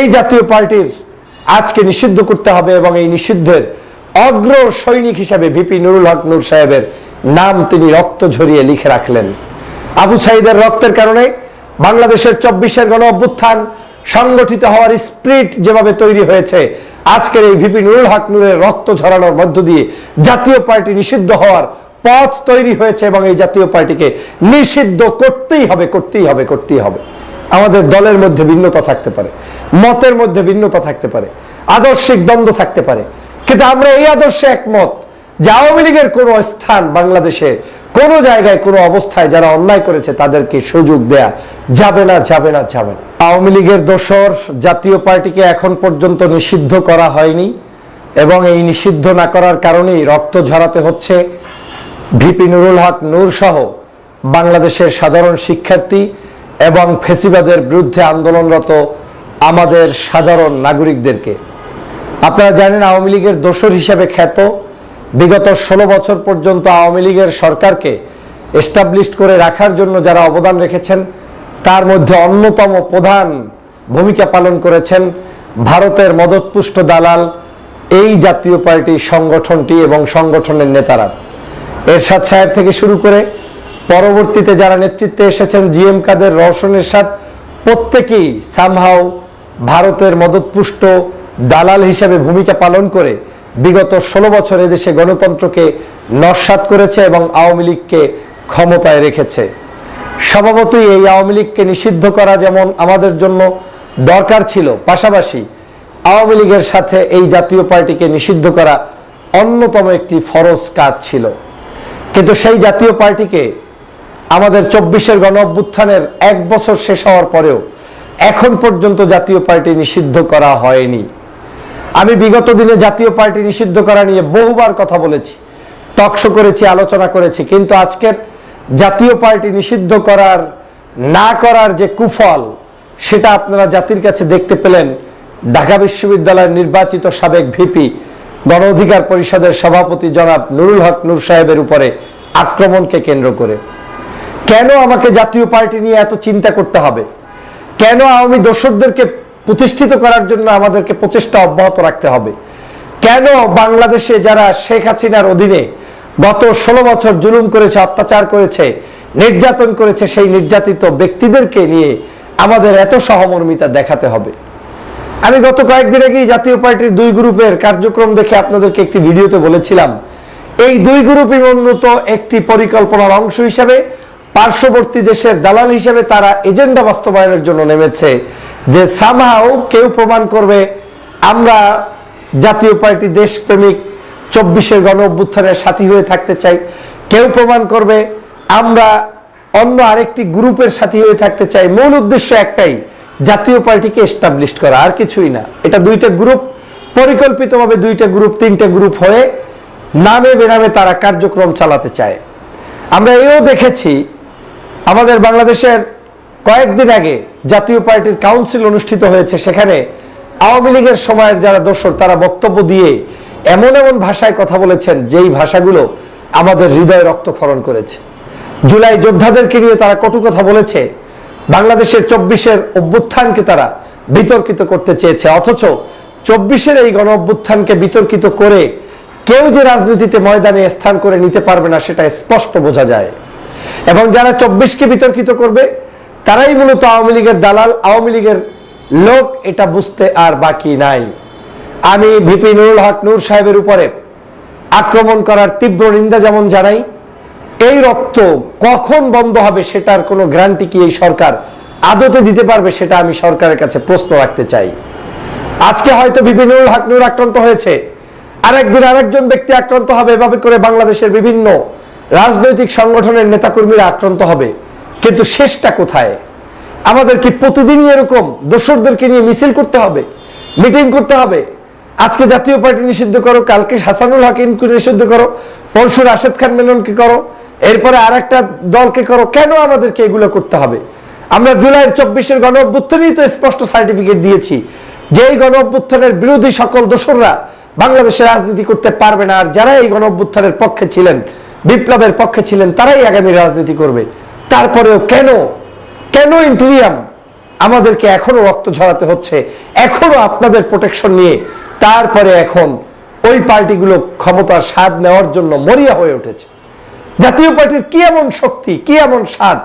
এই জাতীয় পার্টির আজকে নিষিদ্ধ করতে হবে এবং এই নিষিদ্ধের অগ্র সৈনিক হিসাবে ভিপি নুরুল হক নূর সাহেবের নাম তিনি রক্ত ঝরিয়ে লিখে রাখলেন। আবু সাইদের রক্তের কারণে বাংলাদেশের চব্বিশের গণ অভ্যুত্থান সংগঠিত হওয়ার স্প্রিট যেভাবে তৈরি হয়েছে, আজকের এই ভিপি নুরুল হক নূরের রক্ত ঝরানোর মধ্য দিয়ে জাতীয় পার্টি নিষিদ্ধ হওয়ার পথ তৈরি হয়েছে এবং এই জাতীয় পার্টিকে নিষিদ্ধ করতেই হবে করতেই হবে করতেই হবে। আমাদের দলের মধ্যে ভিন্নতা থাকতে পারে, মতের মধ্যে ভিন্নতা থাকতে পারে, আদর্শিক দ্বন্দ্ব থাকতে পারে। কিন্তু আমরা এই আদর্শে একমত যে আওয়ামী লীগের কোনো স্থান বাংলাদেশে, কোনো জায়গায়, কোনো অবস্থায় যারা অন্যায় করেছে তাদেরকে সুযোগ দেয়া যাবে না যাবে না যাবে না। আওয়ামী লীগের দোসর জাতীয় পার্টিকে এখন পর্যন্ত নিষিদ্ধ করা হয়নি এবং এই নিষিদ্ধ না করার কারণেই রক্ত ঝরাতে হচ্ছে ভিপি নুরুল হক নূর সহ বাংলাদেশের সাধারণ শিক্ষার্থী এবং ফেসিবাদের বিরুদ্ধে আন্দোলনরত আমাদের সাধারণ নাগরিকদেরকে। আপনারা জানেন আওয়ামী লীগের দোসর হিসেবে খ্যাত। বিগত ষোলো বছর পর্যন্ত আওয়ামী লীগের সরকারকে এস্টাবলিশড করে রাখার জন্য যারা অবদান রেখেছেন, তার মধ্যে অন্যতম প্রধান ভূমিকা পালন করেছেন ভারতের মদতপুষ্ট দালাল, এই জাতীয় পার্টি সংগঠনটি এবং সংগঠনের নেতারা। এরশাদ সাহেব থেকে শুরু করে পরবর্তীতে যারা নেতৃত্বে এসেছেন, জিএম কাদের রওশন এরশাদ প্রত্যেকেই সামহাও ভারতের মদতপুষ্ট দালাল হিসেবে ভূমিকা পালন করে বিগত ষোলো বছর এদেশে গণতন্ত্রকে নস্বাত করেছে এবং আওয়ামী লীগকে ক্ষমতায় রেখেছে। স্বভাবতই এই আওয়ামী লীগকে নিষিদ্ধ করা যেমন আমাদের জন্য দরকার ছিল, পাশাপাশি আওয়ামী লীগের সাথে এই জাতীয় পার্টিকে নিষিদ্ধ করা অন্যতম একটি ফরজ কাজ ছিল। কিন্তু সেই জাতীয় পার্টিকে আমাদের চব্বিশের গণ অভ্যুত্থানের এক বছর শেষ হওয়ার পরেও এখন পর্যন্ত জাতীয় পার্টি নিষিদ্ধ করা হয়নি। আমি বিগত দিনে জাতীয় পার্টি নিষিদ্ধ করা নিয়ে বহুবার কথা বলেছি, টকশো করেছি, আলোচনা করেছি, কিন্তু আজকের জাতীয় পার্টি নিষিদ্ধ করার, না করার যে কুফল, সেটা আপনারা জাতির কাছে দেখতে পেলেন। ঢাকা বিশ্ববিদ্যালয়ের নির্বাচিত সাবেক ভিপি গণ অধিকার পরিষদের সভাপতি জনাব নুরুল হক নূর সাহেবের উপরে আক্রমণকে কেন্দ্র করে। কেন আমাকে জাতীয় পার্টি নিয়ে এত চিন্তা করতে হবে? কেন আওয়ামী দোসরদেরকে প্রতিষ্ঠিত করার জন্য আমাদেরকে প্রচেষ্টা অব্যাহত রাখতে হবে? কেন বাংলাদেশে যারা শেখ হাসিনার অধীনে গত ষোলো বছর জুলুম করেছে, অত্যাচার করেছে, নির্যাতন করেছে, সেই নির্যাতিত ব্যক্তিদেরকে নিয়ে আমাদের এত সহমর্মিতা দেখাতে হবে? আমি গত কয়েকদিন আগেই জাতীয় পার্টির দুই গ্রুপের কার্যক্রম দেখে আপনাদেরকে একটি ভিডিওতে বলেছিলাম, এই দুই গ্রুপই উন্নত একটি পরিকল্পনার অংশ হিসাবে পার্শ্ববর্তী দেশের দালাল হিসেবে তারা এজেন্ডা বাস্তবায়নের জন্য নেমেছে, যে সামহাও কেউ প্রমাণ করবে, আমরা জাতীয় পার্টি দেশপ্রেমিক চব্বিশের গণ অভ্যুত্থানের সাথী হয়ে থাকতে চাই। কেউ প্রমাণ করবে, আমরা অন্য আরেকটি গ্রুপের সাথী হয়ে থাকতে চাই। মূল উদ্দেশ্য একটাই, জাতীয় পার্টিকে এস্টাবলিশ করা, আর কিছুই না। এটা দুইটা গ্রুপ, পরিকল্পিতভাবে দুইটা গ্রুপ, তিনটা গ্রুপ হয়ে নামে বেনামে তারা কার্যক্রম চালাতে চায়। আমরা এও দেখেছি আমাদের বাংলাদেশের কয়েকদিন আগে জাতীয় পার্টির কাউন্সিল অনুষ্ঠিত হয়েছে। সেখানে আওয়ামী লীগের সময়ের যারা দোসর তারা বক্তব্য দিয়ে এমন এমন ভাষায় কথা বলেছেন, যেই ভাষাগুলো আমাদের হৃদয় রক্তক্ষরণ করেছে। জুলাই যোদ্ধাদেরকে নিয়ে তারা কটু কথা বলেছে। বাংলাদেশের চব্বিশের অভ্যুত্থানকে তারা বিতর্কিত করতে চেয়েছে। অথচ চব্বিশের এই গণ অভ্যুত্থানকে বিতর্কিত করে কেউ যে রাজনীতিতে ময়দানে স্থান করে নিতে পারবে না, সেটা স্পষ্ট বোঝা যায়। এবং যারা চব্বিশকে বিতর্কিত করবে, তারাই মূলত আওয়ামী লীগের দালাল, আওয়ামী লীগের লোক, এটা বুঝতে আর বাকি নাই। আমি ভিপি নুরুল হক নূর সাহেবের উপরে আক্রমণ করার তীব্র নিন্দা যেমন জানাই, এই রক্ত কখন বন্ধ হবে সেটার কোনো গ্যারান্টি কি এই সরকার আদতে দিতে পারবে সেটা আমি সরকারের কাছে প্রশ্ন রাখতে চাই। আজকে হয়তো বিপিনুল হক নূর আক্রান্ত হয়েছে, আরেকদিন আরেকজন ব্যক্তি আক্রান্ত হবে, এভাবে করে বাংলাদেশের বিভিন্ন রাজনৈতিক সংগঠনের নেতাকর্মীরা আক্রান্ত হবে, কিন্তু শেষটা কোথায়? আমাদের কি প্রতিদিনই এরকম দোসরদেরকে নিয়ে মিছিল করতে হবে, মিটিং করতে হবে? আজকে জাতীয় পার্টি নিষিদ্ধ করো, কালকে হাসানুল হাকিমকে নিষিদ্ধ করো পরশু রাশেদ খান মেননকে করো, এরপরে আর একটা দলকে করো, কেন আমাদেরকে এগুলো করতে হবে? আমরা জুলাইয়ের চব্বিশের গণ অভ্যুত্থানেই তো স্পষ্ট সার্টিফিকেট দিয়েছি যে এই গণ অভ্যুত্থানের বিরোধী সকল দোসররা বাংলাদেশে রাজনীতি করতে পারবে না, আর যারা এই গণ অভ্যুত্থানের পক্ষে ছিলেন বিপ্লবের পক্ষে ছিলেন, তারাই আগামী রাজনীতি করবে। তারপরেও কেন? কেন ইন্টেরিয়াম আমাদেরকে এখনও রক্ত ঝরাতে হচ্ছে? এখনও আপনাদের প্রোটেকশন নিয়ে তারপরে এখন ওই পার্টিগুলো ক্ষমতার স্বাদ নেওয়ার জন্য মরিয়া হয়ে উঠেছে। জাতীয় পার্টির কি এমন শক্তি, কি এমন স্বাদ?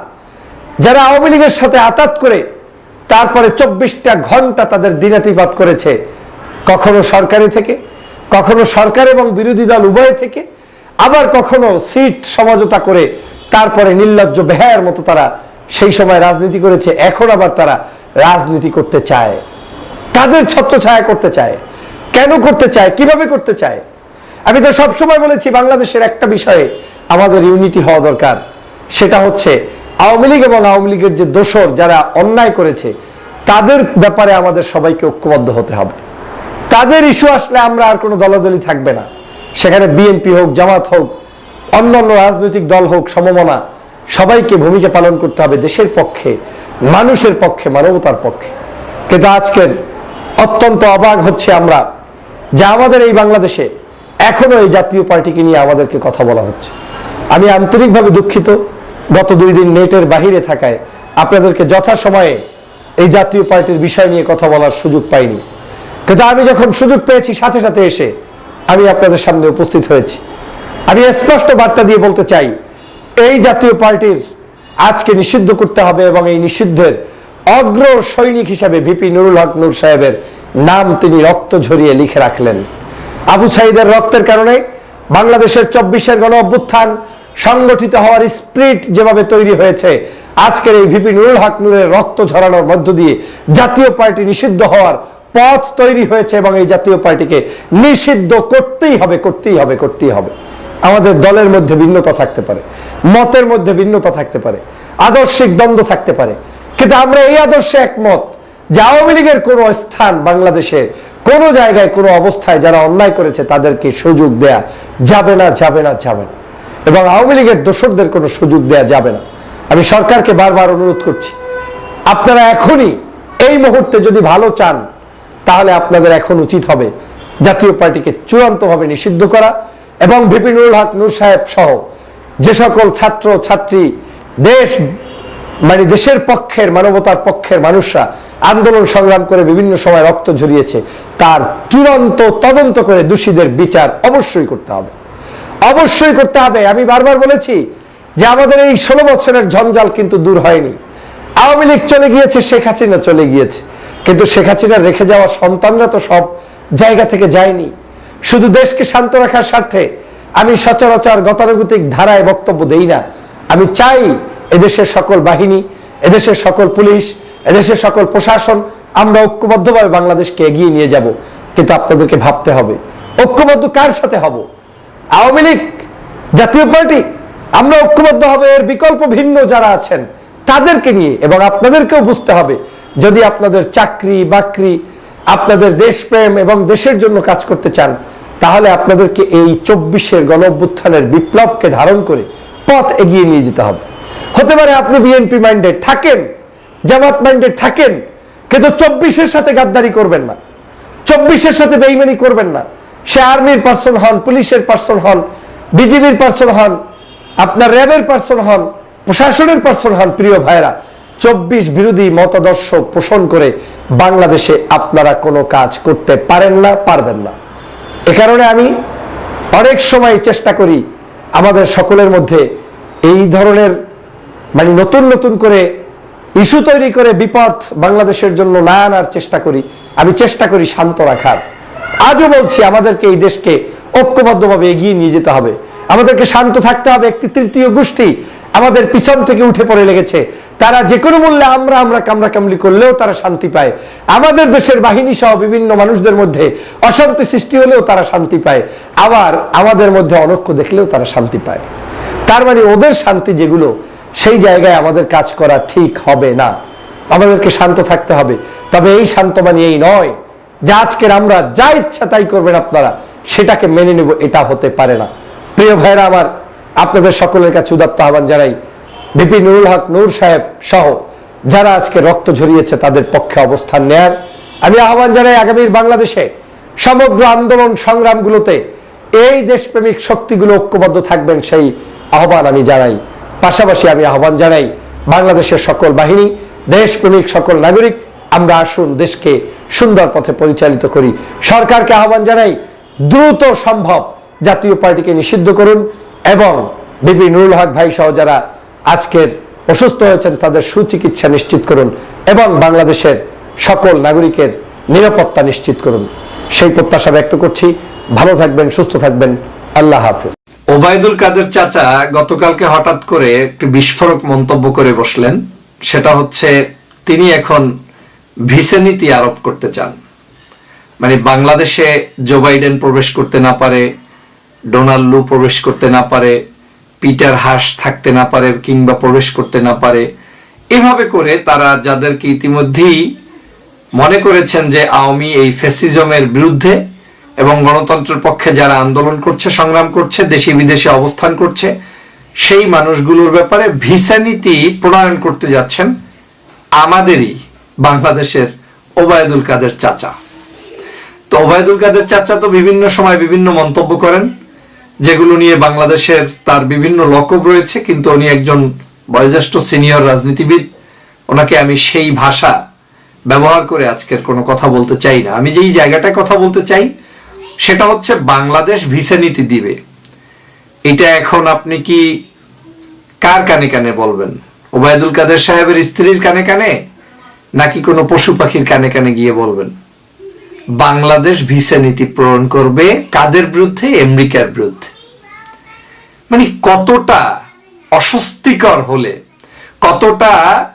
যারা আওয়ামী লীগের সাথে আতাত করে তারপরে চব্বিশটা ঘণ্টা তাদের দিনাতিপাত করেছে, কখনো সরকারি থেকে, কখনো সরকার এবং বিরোধী দল উভয় থেকে আবার কখনো সিট সমঝোতা করে তারপরে নির্লজ্জ বেহায়ের মতো তারা সেই সময় রাজনীতি করেছে, এখন আবার তারা রাজনীতি করতে চায়। তাদের ছত্রছায়া করতে চায়। কেন করতে চায়? কীভাবে করতে চায়? আমি তো সবসময় বলেছি, বাংলাদেশের একটা বিষয়ে আমাদের ইউনিটি হওয়া দরকার। সেটা হচ্ছে, আওয়ামী লীগ এবং আওয়ামী লীগের যে দোসর যারা অন্যায় করেছে, তাদের ব্যাপারে আমাদের সবাইকে ঐক্যবদ্ধ হতে হবে। তাদের ইস্যু আসলে আমরা আর কোনো দলাদলি থাকবে না। সেখানে বিএনপি হোক, জামাত হোক, অন্যান্য রাজনৈতিক দল হোক, সমমনা, সবাইকে ভূমিকা পালন করতে হবে দেশের পক্ষে, মানুষের পক্ষে, মানবতার পক্ষে। কিন্তু আজকের অত্যন্ত অবাক হচ্ছে আমরা যে আমাদের এই বাংলাদেশে এখনও এই জাতীয় পার্টিকে নিয়ে আমাদেরকে কথা বলা হচ্ছে। আমি আন্তরিকভাবে দুঃখিত। গত দুই দিন নেটের বাহিরে থাকায় আপনাদেরকে যথাসময়ে এই জাতীয় পার্টির বিষয় নিয়ে কথা বলার সুযোগ পাইনি। কিন্তু আমি যখন সুযোগ পেয়েছি, সাথে সাথে এসে আমি আপনাদের সামনে উপস্থিত হয়েছি। আমি স্পষ্ট বার্তা দিয়ে বলতে চাই, এই জাতীয় পার্টির আজকে নিষিদ্ধ করতে হবে এবং এই নিষিদ্ধের অগ্র সৈনিক হিসাবে ভিপি নুরুল হক নূর সাহেবের নাম তিনি রক্ত ঝরিয়ে লিখে রাখলেন। আবু সাইদের রক্তের কারণে বাংলাদেশের চব্বিশের গণ অভ্যুত্থান সংগঠিত হওয়ার স্প্রিট যেভাবে তৈরি হয়েছে, আজকের এই ভিপি নুরুল হক নূরের রক্ত ঝরানোর মধ্য দিয়ে জাতীয় পার্টি নিষিদ্ধ হওয়ার পথ তৈরি হয়েছে এবং এই জাতীয় পার্টিকে নিষিদ্ধ করতেই হবে করতেই হবে করতেই হবে। আমাদের দলের মধ্যে ভিন্নতা থাকতে পারে, মতের মধ্যে ভিন্নতা থাকতে পারে, আদর্শিক দ্বন্দ্ব থাকতে পারে। কিন্তু আমরা এই আদর্শে একমত যে আওয়ামী লীগের কোনো স্থান বাংলাদেশে, কোনো জায়গায়, কোনো অবস্থায় যারা অন্যায় করেছে তাদেরকে সুযোগ দেয়া যাবে না যাবে না যাবে না। এবং আওয়ামী লীগের দোসরদের কোনো সুযোগ দেয়া যাবে না। আমি সরকারকে বারবার অনুরোধ করছি, আপনারা এখনই এই মুহূর্তে যদি ভালো চান তাহলে আপনাদের এখন উচিত হবে জাতীয় পার্টিকে চূড়ান্তভাবে নিষিদ্ধ করা এবং বিপিনুল হক, নূর সাহেব সহ যে সকল ছাত্র, ছাত্রী, দেশ মানে দেশের পক্ষের, মানবতার পক্ষের মানুষরা আন্দোলন সংগ্রাম করে বিভিন্ন সময় রক্ত ঝরিয়েছে, তার চূড়ান্ত তদন্ত করে দোষীদের বিচার অবশ্যই করতে হবে। অবশ্যই করতে হবে। আমি বারবার বলেছি যে আমাদের এই ষোলো বছরের ঝঞ্ঝাল কিন্তু দূর হয়নি। আওয়ামী লীগ চলে গিয়েছে, শেখ হাসিনা চলে গিয়েছে। কিন্তু শেখ হাসিনার রেখে যাওয়া সন্তানরা তো সব জায়গা থেকে যায়নি। শুধু দেশকে শান্ত রাখার স্বার্থে আমি সচরাচর গতানুগতিক ধারায় বক্তব্য দেই না। আমি চাই এদেশের সকল বাহিনী, এদেশের সকল পুলিশ, এদেশের সকল প্রশাসন, আমরা ঐক্যবদ্ধভাবে বাংলাদেশকে এগিয়ে নিয়ে যাব। কিন্তু আপনাদেরকে ভাবতে হবে, ঐক্যবদ্ধ কার সাথে হব? আওয়ামী লীগ, জাতীয় পার্টি, আমরা ঐক্যবদ্ধ হবে এর বিকল্প ভিন্ন যারা আছেন, তাদেরকে নিয়ে এবং আপনাদেরকেও বুঝতে হবে যদি আপনাদের চাকরি, বাকরি, আপনাদের দেশপ্রেম এবং দেশের জন্য কাজ করতে চান, তাহলে আপনাদেরকে এই চব্বিশের গণ অভ্যুত্থানের বিপ্লবকে ধারণ করে পথ এগিয়ে নিয়ে যেতে হবে। হতে পারে আপনি বিএনপি মাইন্ডেড থাকেন, জামাত মাইন্ডেড থাকেন, কিন্তু চব্বিশের সাথে গাদ্দারি করবেন না। চব্বিশের সাথে বেইমানি করবেন না। সে আর্মির পার্সন হন, পুলিশের পার্সন হন বিজিবির পার্সন হন, আপনার র্যাবের পার্সন হন, প্রশাসনের পার্সন হন, প্রিয় ভাইরা চব্বিশ বিরোধী মতাদর্শ পোষণ করে বাংলাদেশে আপনারা কোনো কাজ করতে পারেন না, পারবেন না। এ কারণে আমি অনেক সময় চেষ্টা করি আমাদের সকলের মধ্যে এই ধরনের মানে নতুন নতুন করে ইস্যু তৈরি করে বিপদ বাংলাদেশের জন্য না আনার চেষ্টা করি। আমি চেষ্টা করি শান্ত রাখার। আজও বলছি, আমাদেরকে এই দেশকে ঐক্যবদ্ধভাবে এগিয়ে নিয়ে যেতে হবে। আমাদেরকে শান্ত থাকতে হবে। একটি তৃতীয় গোষ্ঠী আমাদের পিছন থেকে উঠে পড়ে লেগেছে। তারা যে কোনো মূল্যে আমরা আমরা কামড়া কামড়ি করলেও তারা শান্তি পায়। আমাদের দেশের বাহিনী সহ বিভিন্ন মানুষদের মধ্যে অশান্তি সৃষ্টি হলেও তারা শান্তি পায়। আবার আমাদের মধ্যে অনক্ষ দেখলেও তারা শান্তি পায়। তার মানে ওদের শান্তি যেগুলো, সেই জায়গায় আমাদের কাজ করা ঠিক হবে না। আমাদেরকে শান্ত থাকতে হবে। তবে এই শান্ত মানে এই নয় যা আজকের আমরা যা ইচ্ছা তাই করবেন আপনারা, সেটাকে মেনে নেব, এটা হতে পারে না। প্রিয় ভাইরা আমার আপনাদের সকলের কাছে উদাত্ত আহ্বান জানাই। বিপি নুরুল হক, নূর সাহেব সহ যারা আজকে রক্ত ঝরিয়েছে, তাদের পক্ষে অবস্থান নেয়ার। আমি আহ্বান জানাই আগামীর বাংলাদেশে সমগ্র আন্দোলন সংগ্রামগুলোতে এই দেশপ্রেমিক শক্তিগুলো ঐক্যবদ্ধ থাকবেন সেই আহ্বান আমি জানাই। পাশাপাশি আমি আহ্বান জানাই বাংলাদেশের সকল বাহিনী, দেশপ্রেমিক সকল নাগরিক, আমরা আসুন দেশকে সুন্দর পথে পরিচালিত করি। সরকারকে আহ্বান জানাই, দ্রুত সম্ভব জাতীয় পার্টিকে নিষিদ্ধ করুন। এবং বিপি নুরুল হক ভাই সহ যারা আজকের অসুস্থ হয়েছেন, তাদের সুচিকিৎসা নিশ্চিত করুন এবং বাংলাদেশের সকল নাগরিকের নিরাপত্তা নিশ্চিত করুন। সেই প্রত্যাশা ব্যক্ত করছি। ভালো থাকবেন, সুস্থ থাকবেন। আল্লাহ হাফেজ। ওবায়দুল কাদের চাচা গতকালকে হঠাৎ করে একটি বিস্ফোরক মন্তব্য করে বসলেন। সেটা হচ্ছে, তিনি এখন ভিসা নীতি আরোপ করতে চান। মানে বাংলাদেশে জো বাইডেন প্রবেশ করতে না পারে ডোনাল্ড লু প্রবেশ করতে না পারে, পিটার হাস থাকতে না পারে কিংবা প্রবেশ করতে না পারে। এভাবে করে তারা যাদেরকে ইতিমধ্যেই মনে করেছেন যে আওয়ামী এই ফেসিজমের বিরুদ্ধে এবং গণতন্ত্রের পক্ষে যারা আন্দোলন করছে, সংগ্রাম করছে, দেশি বিদেশে অবস্থান করছে, সেই মানুষগুলোর ব্যাপারে ভিসা নীতি প্রণয়ন করতে যাচ্ছেন আমাদেরই বাংলাদেশের ওবায়দুল কাদের চাচা। তো ওবায়দুল কাদের চাচা তো বিভিন্ন সময় বিভিন্ন মন্তব্য করেন। যেগুলো নিয়ে বাংলাদেশের তার বিভিন্ন লকব রয়েছে, কিন্তু উনি একজন বয়োজ্যেষ্ঠ সিনিয়র রাজনীতিবিদ। ওনাকে আমি সেই ভাষা ব্যবহার করে আজকের কোনো কথা বলতে চাই না। আমি যেই জায়গাটায় কথা বলতে চাই, সেটা হচ্ছে বাংলাদেশ ভিসা নীতি দিবে। এটা এখন আপনি কি কার কানে কানে বলবেন? ওবায়দুল কাদের সাহেবের স্ত্রীর কানে কানে, নাকি কোনো পশু পাখির কানে কানে গিয়ে বলবেন? বাংলাদেশ ভিসা নীতি প্রণয়ন করবে কাদের বিরুদ্ধে? আমেরিকার বিরুদ্ধে। মানে কতটা অস্বস্তিকর হলে, কতটা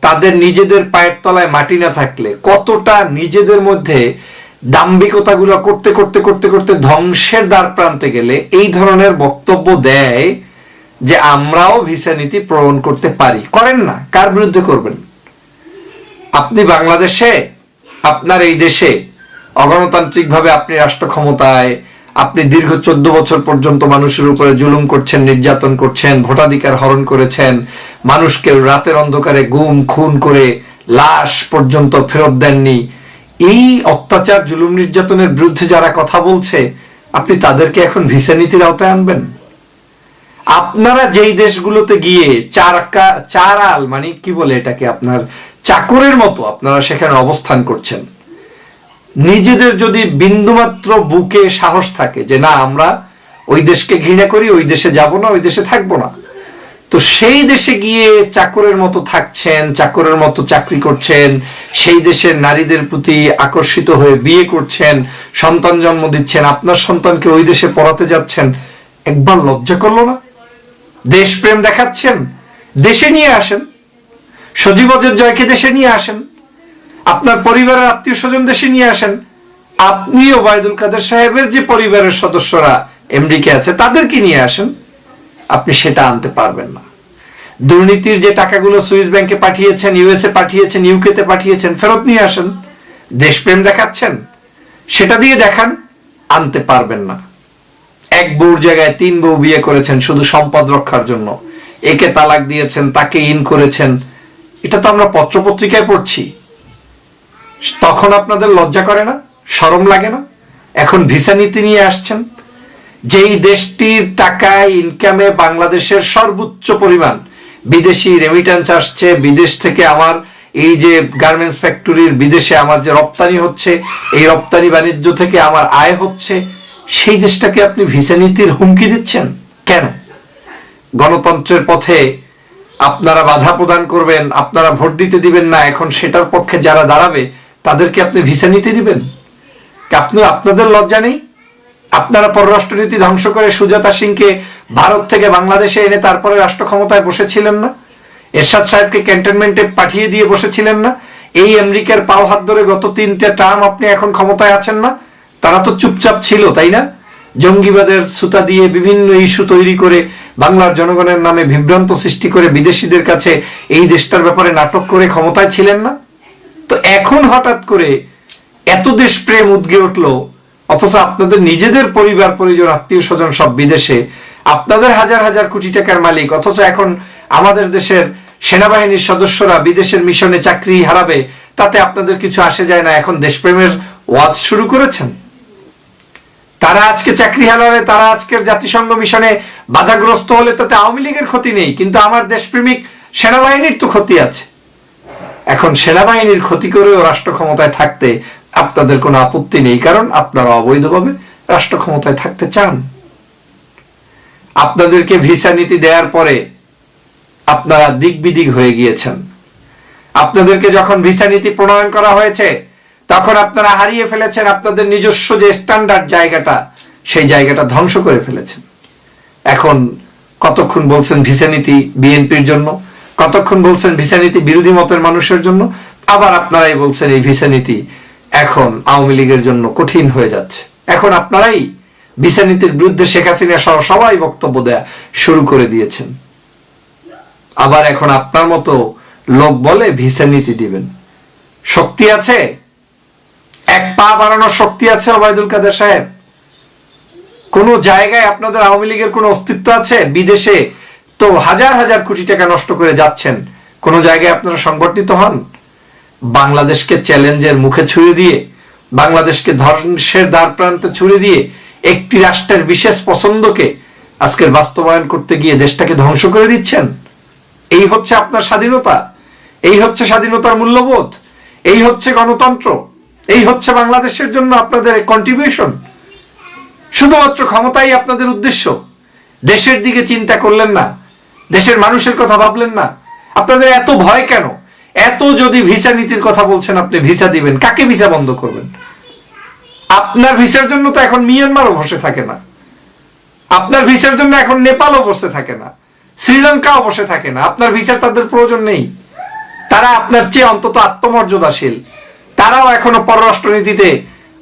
তাদের নিজেদের পায়ের তলায় মাটি না থাকলে, কতটা নিজেদের মধ্যে দাম্ভিকতাগুলো করতে করতে করতে করতে ধ্বংসের দ্বার প্রান্তে গেলে এই ধরনের বক্তব্য দেয় যে আমরাও ভিসা নীতি প্রণয়ন করতে পারি। করেন না, কার বিরুদ্ধে করবেন? আপনি বাংলাদেশে, আপনার এই দেশে অগণতান্ত্রিকভাবে আপনি রাষ্ট্র ক্ষমতায় আপনি দীর্ঘ চোদ্দ বছর পর্যন্ত মানুষের উপরে জুলুম করছেন, নির্যাতন করছেন, ভোটাধিকার হরণ করেছেন, মানুষকে রাতের অন্ধকারে গুম, খুন করে লাশ পর্যন্ত ফেরত দেননি। এই অত্যাচার, জুলুম, নির্যাতনের বিরুদ্ধে যারা কথা বলছে, আপনি তাদেরকে এখন ভিসা নীতির আওতায় আনবেন? আপনারা যেই দেশগুলোতে গিয়ে চারকা চারাল মানে কি বলে এটাকে আপনার, চাকরের মতো আপনারা সেখানে অবস্থান করছেন। নিজেদের যদি বিন্দুমাত্র বুকে সাহস থাকে যে না, আমরা ওই দেশকে ঘৃণা করি, ওই দেশে যাব না, ওই দেশে থাকব না। তো সেই দেশে গিয়ে চাকরের মতো থাকছেন, চাকরের মতো চাকরি করছেন, সেই দেশের নারীদের প্রতি আকর্ষিত হয়ে বিয়ে করছেন, সন্তান জন্ম দিচ্ছেন, আপনার সন্তানকে ওই দেশে পড়াতে যাচ্ছেন, একবার লজ্জা করল না? দেশপ্রেম দেখাচ্ছেন, দেশে নিয়ে আসেন সজীবজের জয়কে দেশে নিয়ে আসেন আপনার পরিবারের আত্মীয় স্বজন দেশে নিয়ে আসেন। আপনি ওবায়দুল কাদের সাহেবের যে পরিবারের সদস্যরা এমডিকে আছে, তাদেরকে নিয়ে আসেন। আপনি সেটা আনতে পারবেন না। দুর্নীতির যে টাকাগুলো সুইস ব্যাংকে পাঠিয়েছেন, ইউএসএ পাঠিয়েছেন, ইউকেতে পাঠিয়েছেন, ফেরত নিয়ে আসেন, দেশপ্রেম দেখাচ্ছেন, সেটা দিয়ে দেখান, আনতে পারবেন না। এক বউর জায়গায় তিন বউ বিয়ে করেছেন শুধু সম্পদ রক্ষার জন্য। একে তালাক দিয়েছেন, তাকে ইন করেছেন। এটা তো আমরা পত্রপত্রিকায় পড়ছি। তখন আপনাদের লজ্জা করে না? শরম লাগে না? এখন ভিসা নীতি নিয়ে আসছেন? যেই দেশটির টাকায় ইনকামে বাংলাদেশের সর্বোচ্চ পরিমাণ, বিদেশি রেমিটেন্স আসছে, বিদেশ থেকে আমার এই যে গার্মেন্টস ফ্যাক্টরির বিদেশে আমার যে রপ্তানি হচ্ছে, এই রপ্তানি বাণিজ্য থেকে আমার আয় হচ্ছে, সেই দেশটাকে আপনি ভিসা নীতির হুমকি দিচ্ছেন? কেন? গণতন্ত্রের পথে আপনারা বাধা প্রদান করবেন, আপনারা ভোট দিতে দিবেন না, এখন সেটার পক্ষে যারা দাঁড়াবে তাদেরকে আপনি ভিসা নিতে দিবেন? কি আপনি আপনাদের লজ্জা নেই? আপনারা পররাষ্ট্রনীতি ধ্বংস করে সুজাতা সিংকে ভারত থেকে বাংলাদেশে এনে তারপরে রাষ্ট্র ক্ষমতায় বসেছিলেন না? এরশাদ সাহেবকে ক্যান্টনমেন্টে পাঠিয়ে দিয়ে বসেছিলেন না? এই আমেরিকার পাও হাত ধরে গত তিনটে টার্ম আপনি এখন ক্ষমতায় আছেন না? তারা তো চুপচাপ ছিল, তাই না? জঙ্গিবাদের সুতা দিয়ে বিভিন্ন ইস্যু তৈরি করে বাংলার জনগণের নামে বিভ্রান্ত সৃষ্টি করে বিদেশিদের কাছে এই দেশটার ব্যাপারে নাটক করে ক্ষমতায় ছিলেন না? তো এখন হঠাৎ করে এত দেশ প্রেম উদ্গে উঠল, অথচ আপনাদের নিজেদের পরিবার, পরিজন, আত্মীয় স্বজন সব বিদেশে। আপনাদের হাজার হাজার কোটি টাকার মালিক, অথচ এখন আমাদের দেশের সেনাবাহিনীর সদস্যরা বিদেশের মিশনে চাকরি হারাবে, তাতে আপনাদের কিছু আসে যায় না। এখন দেশপ্রেমের ওয়াজ শুরু করেছেন। তারা আজকে চাকরি হারালে, তারা আজকের জাতিসংঘ মিশনে বাধাগ্রস্ত হলে তাতে আওয়ামী লীগের ক্ষতি নেই, কিন্তু আমার দেশপ্রেমিক সেনাবাহিনীর তো ক্ষতি আছে। এখন সেনাবাহিনীর ক্ষতি করেও রাষ্ট্র ক্ষমতায় থাকতে আপনাদের কোনো আপত্তি নেই, কারণ আপনারা অবৈধভাবে রাষ্ট্র ক্ষমতায় থাকতে চান। আপনাদেরকে ভিসা নীতি দেওয়ার পরে আপনারা দিক বিদিক হয়ে গিয়েছেন। আপনাদেরকে যখন ভিসা নীতি প্রণয়ন করা হয়েছে, তখন আপনারা হারিয়ে ফেলেছেন আপনাদের নিজস্ব যে স্ট্যান্ডার্ড জায়গাটা, সেই জায়গাটা ধ্বংস করে ফেলেছেন। এখন কতক্ষণ বলছেন ভিসা নীতি বিএনপির জন্য? কতক্ষণ বলছেন ভিসা নীতি বিরোধী মতের মানুষের জন্য? আবার আপনারাই বলছেন এই ভিসা নীতি এখন আওয়ামী লীগের জন্য কঠিন হয়ে যাচ্ছে। এখন আপনারাই ভিসা নীতির বিরুদ্ধে শেখ হাসিনা সহ সবাই বক্তব্য দেয়া শুরু করে দিয়েছেন। আবার এখন আপনার মতো লোক বলে ভিসা নীতি দিবেন। শক্তি আছে? এক পা বাড়ানোর শক্তি আছে ওবায়দুল কাদের সাহেব? কোন জায়গায় আপনাদের আওয়ামী লীগের কোনো অস্তিত্ব আছে? বিদেশে তো হাজার হাজার কোটি টাকা নষ্ট করে যাচ্ছেন। কোন জায়গায় আপনারা সংগঠিত হন? বাংলাদেশকে চ্যালেঞ্জের মুখে ছুঁড়ে দিয়ে, বাংলাদেশকে ধ্বংসের দ্বার প্রান্তে ছুড়ে দিয়ে একটি রাষ্ট্রের বিশেষ পছন্দকে আজকের বাস্তবায়ন করতে গিয়ে দেশটাকে ধ্বংস করে দিচ্ছেন? এই হচ্ছে আপনার স্বাধীনতা। এই হচ্ছে স্বাধীনতার মূল্যবোধ। এই হচ্ছে গণতন্ত্র। এই হচ্ছে বাংলাদেশের জন্য আপনাদের কন্ট্রিবিউশন শুধুমাত্র ক্ষমতাই আপনাদের উদ্দেশ্য। দেশের দিকে চিন্তা করলেন না। দেশের মানুষের কথা ভাবলেন না। আপনাদের এত ভয় কেন? এত যদি ভিসা নীতির কথা বলছেন, আপনি ভিসা দিবেন, কাকে ভিসা বন্ধ করবেন? আপনার ভিসার জন্য তো এখন মিয়ানমারও বসে থাকে না। আপনার ভিসার জন্য এখন নেপালও বসে থাকে না। শ্রীলঙ্কাও বসে থাকে না। আপনার ভিসার তাদের প্রয়োজন নেই। তারা আপনার চেয়ে অন্তত আত্মমর্যাদাশীল। তারাও এখনও পররাষ্ট্রনীতিতে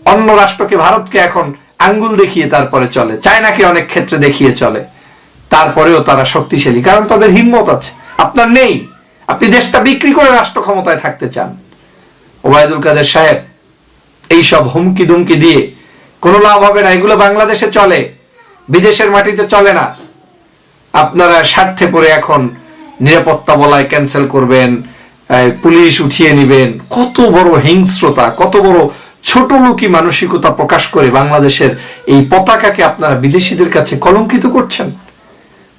অন্য রাষ্ট্রকে, ভারতকে এখন আঙ্গুল দেখিয়ে তারপরে চলে। চায়নাকে অনেক ক্ষেত্রে দেখিয়ে চলে। তারপরেও তারা শক্তিশালী, কারণ তাদের হিম্মত আছে। আপনার নেই। আপনি দেশটা বিক্রি করে রাষ্ট্র ক্ষমতায় থাকতে চান। ওবায়দুল কাদের সাহেব এইসব হুমকি দুমকি দিয়ে কোনো লাভ হবে না, এগুলো বাংলাদেশে চলে, বিদেশের মাটিতে চলে না। আপনারা স্বার্থে পড়ে এখন নিরাপত্তা বলায় ক্যান্সেল করবেন পুলিশ উঠিয়ে নেবেন। কত বড় হিংস্রতা, কত বড় ছোট লোকি মানসিকতা প্রকাশ করে বাংলাদেশের এই পতাকাকে আপনারা বিদেশিদের কাছে কলঙ্কিত করছেন।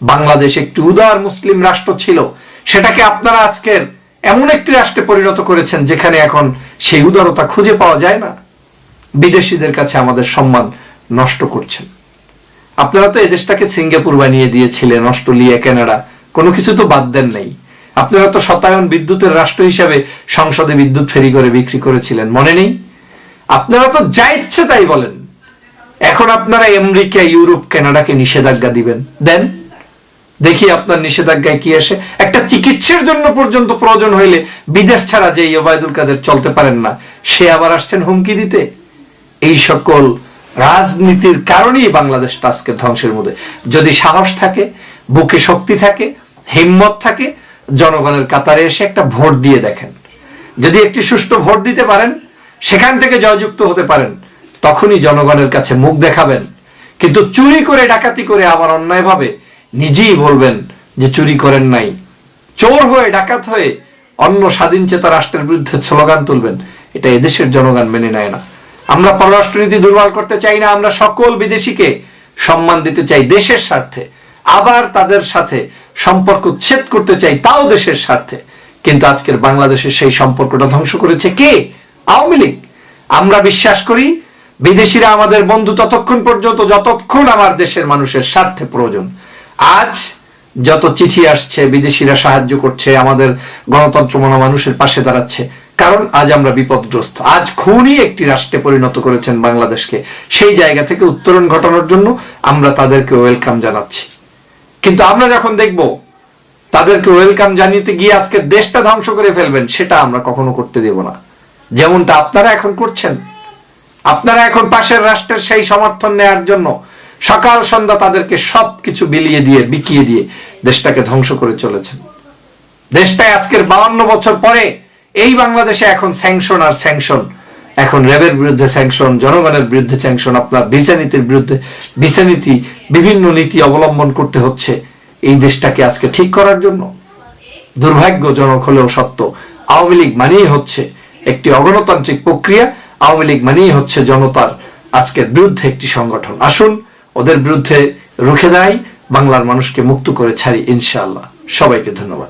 বাংলাদেশ একটি উদার মুসলিম রাষ্ট্র ছিল। সেটাকে আপনারা আজকের এমন একটি রাষ্ট্রে পরিণত করেছেন যেখানে এখন সেই উদারতা খুঁজে পাওয়া যায় না। বিদেশিদের কাছে আমাদের সম্মান নষ্ট করছেন। আপনারা তো এই দেশটাকে সিঙ্গাপুর বানিয়ে দিয়েছিলেন, অস্ট্রেলিয়া, কানাডা, কোনো কিছু তো বাদ দেন নাই। আপনারা তো শতায়ন বিদ্যুতের রাষ্ট্র হিসাবে সংসদে বিদ্যুৎ ফেরি করে বিক্রি করেছিলেন, মনে নেই? আপনারা তো যা ইচ্ছে তাই বলেন। এখন আপনারা আমেরিকা, ইউরোপ, কানাডাকে নিষেধাজ্ঞা দিবেন। দেন দেখি আপনার নিষেধাজ্ঞায় কি আসে। একটা চিকিৎসার জন্য পর্যন্ত প্রয়োজন হইলে বিদেশ ছাড়া যে ওবায়দুল কাদের চলতে পারেন না, সে আবার আসছেন হুমকি দিতে। এই সকল রাজনীতির কারণেই বাংলাদেশটা আজকে ধ্বংসের মধ্যে। যদি সাহস থাকে, বুকে শক্তি থাকে, হিম্মত থাকে, জনগণের কাতারে এসে একটা ভোট দিয়ে দেখেন। যদি একটি সুষ্ঠু ভোট দিতে পারেন, সেখান থেকে জয়যুক্ত হতে পারেন, তখনই জনগণের কাছে মুখ দেখাবেন। কিন্তু চুরি করে, ডাকাতি করে আবার অন্যায়ভাবে নিজেই বলবেন যে চুরি করেন নাই। চোর হয়ে, ডাকাত হয়ে অন্য স্বাধীন চেতা রাষ্ট্রের বিরুদ্ধে স্লোগান তুলবেন, এটা এদেশের জনগণ মেনে নেয় না। আমরা পররাষ্ট্রনীতি দুর্বল করতে চাই না, আমরা সকল বিদেশিকে সম্মান দিতে চাই দেশের স্বার্থে। আবার তাদের সাথে সম্পর্ক ছেদ করতে চাই তাও দেশের স্বার্থে। কিন্তু আজকের বাংলাদেশের সেই সম্পর্কটা ধ্বংস করেছে কে? আওয়ামী লীগ। আমরা বিশ্বাস করি বিদেশিরা আমাদের বন্ধু ততক্ষণ পর্যন্ত, যতক্ষণ আমার দেশের মানুষের স্বার্থে প্রয়োজন। আজ যত চিঠি আসছে, বিদেশিরা সাহায্য করছে, আমাদের গণতন্ত্র মনা মানুষের পাশে দাঁড়াচ্ছে, কারণ আজ আমরা বিপদগ্রস্ত। আজ খুনই একটি রাষ্ট্রে পরিণত করেছেন বাংলাদেশকে। সেই জায়গা থেকে উত্তরণ ঘটানোর জন্য আমরা তাদেরকে ওয়েলকাম জানাচ্ছি। কিন্তু আমরা যখন দেখব, তাদেরকে ওয়েলকাম জানিয়ে গিয়ে আজকে দেশটা ধ্বংস করে ফেলবেন, সেটা আমরা কখনো করতে দেব না। যেমনটা আপনারা এখন করছেন। আপনারা এখন পাশের রাষ্ট্রের সেই সমর্থন নেয়ার জন্য সকাল সন্ধ্যা তাদেরকে সব কিছু বিলিয়ে দিয়ে, বিকিয়ে দিয়ে দেশটাকে ধ্বংস করে চলেছেন। দেশটায় আজকের বাউন্ন বছর পরে এই বাংলাদেশে এখন স্যাংশন আর স্যাংশন এখন র্যাবের বিরুদ্ধে স্যাংশন জনগণের বিরুদ্ধে স্যাংশন আপনার ভিসা বিরুদ্ধে ভিসা নীতি, বিভিন্ন নীতি অবলম্বন করতে হচ্ছে এই দেশটাকে আজকে ঠিক করার জন্য। দুর্ভাগ্যজনক হলেও সত্য, আওয়ামী লীগ মানেই হচ্ছে একটি অগণতান্ত্রিক প্রক্রিয়া, আওয়ামী লীগ মানেই হচ্ছে জনতার আজকের বিরুদ্ধে একটি সংগঠন। আসুন ওদের বিরুদ্ধে রুখে দেয় বাংলার মানুষকে মুক্ত করে ছাড়ি ইনশাআল্লাহ। সবাইকে ধন্যবাদ।